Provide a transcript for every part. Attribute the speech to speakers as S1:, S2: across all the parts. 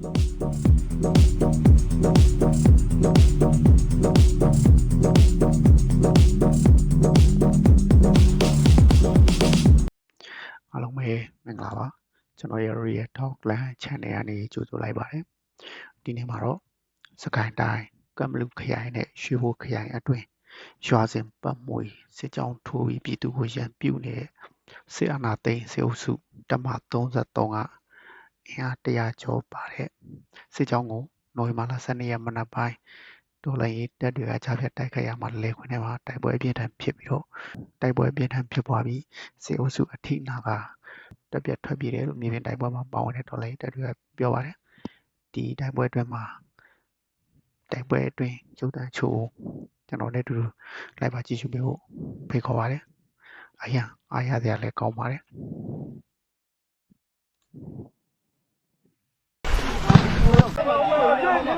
S1: အားလုံးပဲမင်္ဂလာပါကျွန်တော်ရဲ့ Real Talk Land Channel ကနေကြိုဆိုလိုက်ပါတယ်ဒီနေ့မှာတော့စကိုင်းတိုင်းကမ်ဘလူခရိုင်နဲ့ရွှေဘိုခရိုင်အတွင်းရွာစဉ်ပတ်မွေစစ်ကြောင်းထိုးပြီးပြည်သူကိုရန်ပြုနေတဲ့စစ်အာဏာသိမ်းစစ်အုပ်စုတမ33က အင်အား100ကျော်ပါတဲ့စစ်ကြောင်းကိုနိုဝင်ဘာလ12ရက်မနက်ပိုင်းတော်လိုင်းရေးတပ်တွေကကြားဖြတ်တိုက်ခိုက်ရမှာလဲခွင်းထဲမှာတိုက်ပွဲအပြင်းထန်ဖြစ်ပြီးတော့တိုက်ပွဲအပြင်းထန်ဖြစ်ပွားပြီးစစ်အုပ်စုအထိနာကတက်ပြတ်ထွက်ပြေးတယ်လို့မြေပြင်တိုက်ပွဲမှာပါဝင်တဲ့တော်လိုင်းတက်တွေကပြောပါတယ်ဒီတိုက်ပွဲအတွင်းမှာတိုက်ပွဲအတွင်းကျုပ်တန်းချိုးကျွန်တော်လည်းအတူတူလိုက်ပါကြည့်ရှုပေးဖို့ဖိတ်ခေါ်ပါတယ်အရင်အားရစရာလည်းကောင်းပါတယ်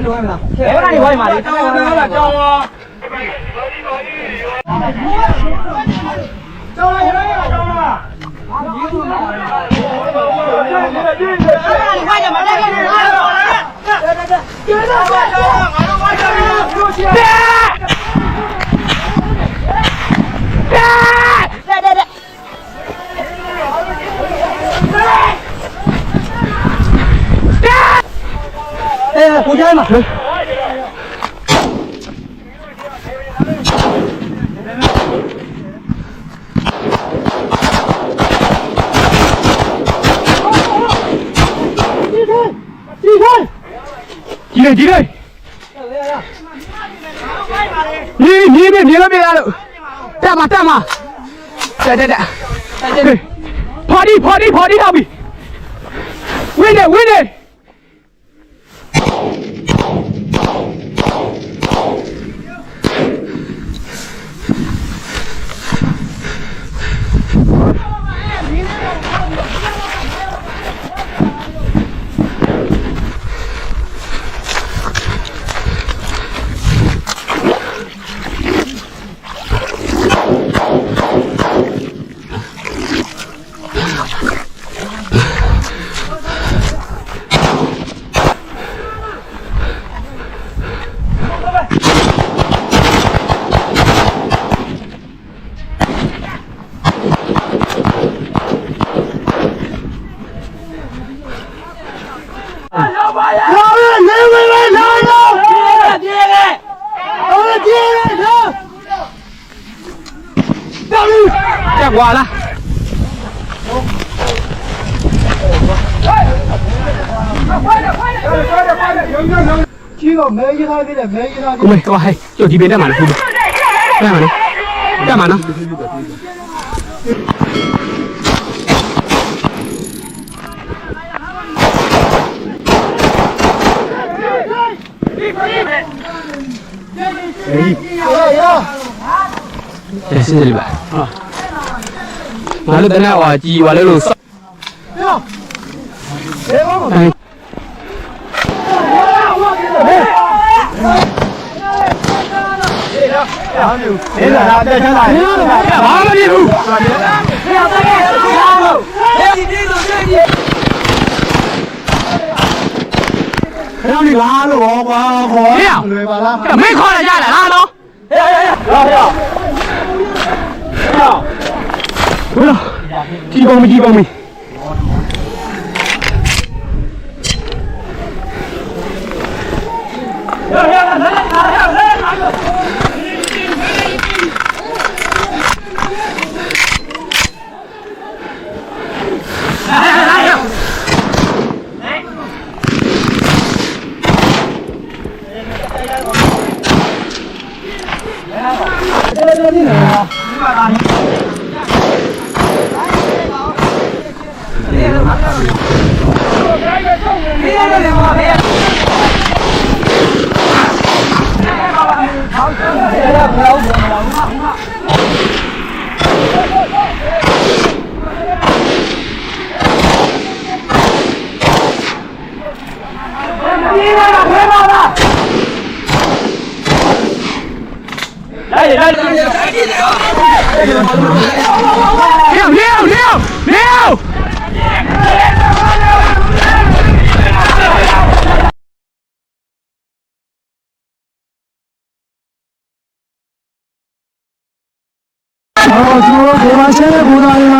S2: 哎，那
S3: 你可
S2: 以吗？你这个怎么来教我？教了，教了，教了。啊，你快点，把那个拿过。来来来，别动。
S3: အဲကိုချိုင်းမှာ
S4: ဒီလေဒီလေညီညီပြညီလို့ပြရလို့တက်မှာတက်မှာတက်တက်တက်ဖော်ဒီဖော်ဒီဖော်ဒီထားပြီဝင်းနေဝင်း နေ
S3: လာပဲနေဝဲပဲလာတော့
S2: 别别！
S3: အော်ပြေးတယ်နော်
S4: တက်ကွာလား
S3: ကြီးကမဲရထားသေးတယ်မဲရထား
S4: ကိုမေကွာဟဲ့ကျုပ်ဒီပင်တက်မှာလားခုတက်မှာနော်တက်မှာနော်
S3: ရရ
S4: တယ်စစ်စစ်ပါဟာငါတို့တနက်ဟွာကြီးဟွာလို့လို့စော
S3: ဘယ်ကောင်မ
S4: အဲ
S3: လဲလာတာတက်ချမ်းလာတယ်
S4: ဘာမဖြစ်ဘူး
S3: ဘယ်လိုလာလို့ကွာခေါ်လွယ်ပါလား
S4: မင်းခေါ်ရကြလားလားနော်
S3: လာရ
S4: ဘယ်လိုကြီးပေါင်းမကြီးပေါင်းမ
S2: 别
S5: 好，很好，很好。停
S4: 停停停！ တွေပါဗျာကြား